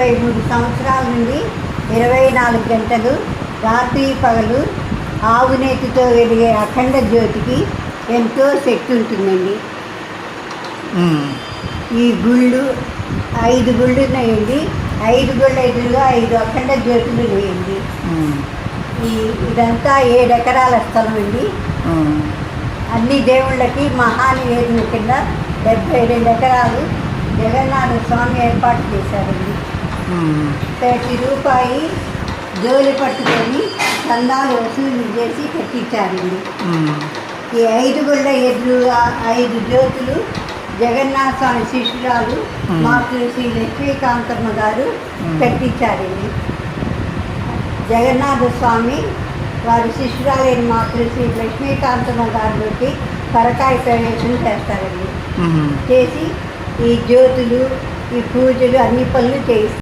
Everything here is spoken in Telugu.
ముప్పై మూడు సంవత్సరాల నుండి ఇరవై నాలుగు గంటలు రాత్రి పగలు ఆవునేతితో వెలిగే అఖండ జ్యోతికి ఎంతో శక్తి ఉంటుందండి. ఈ గుళ్ళు ఐదు గుళ్ళు ఉన్నాయండి. ఐదు గుళ్ళ ఎదురుగా ఐదు అఖండ జ్యోతులు ఉమ్, ఈ ఇదంతా ఏడు ఎకరాల స్థలం అండి. అన్ని దేవుళ్ళకి మహానివేదన కింద డెబ్బై రెండు ఎకరాలు జగన్నాథ స్వామి ఏర్పాటు చేశారండి. ప్రతి రూపాయి జోలి పట్టుకొని చందాలు వసూలు చేసి కట్టించారండి ఈ ఐదు గుళ్ళ ఎదురుగా ఐదు జ్యోతులు జగన్నాథ స్వామి శిష్యురాలు. మాతృ శ్రీ లక్ష్మీకాంతమ్మ గారు. కట్టించారండి జగన్నాథ స్వామి వారి శిష్యురాలైన మాతృ శ్రీ లక్ష్మీకాంతమ్మ గారిలోకి పరకాయ ప్రవేశం చేస్తారండి. చేసి ఈ జ్యోతులు ఈ పూజలు అన్ని పనులు చేయిస్తారు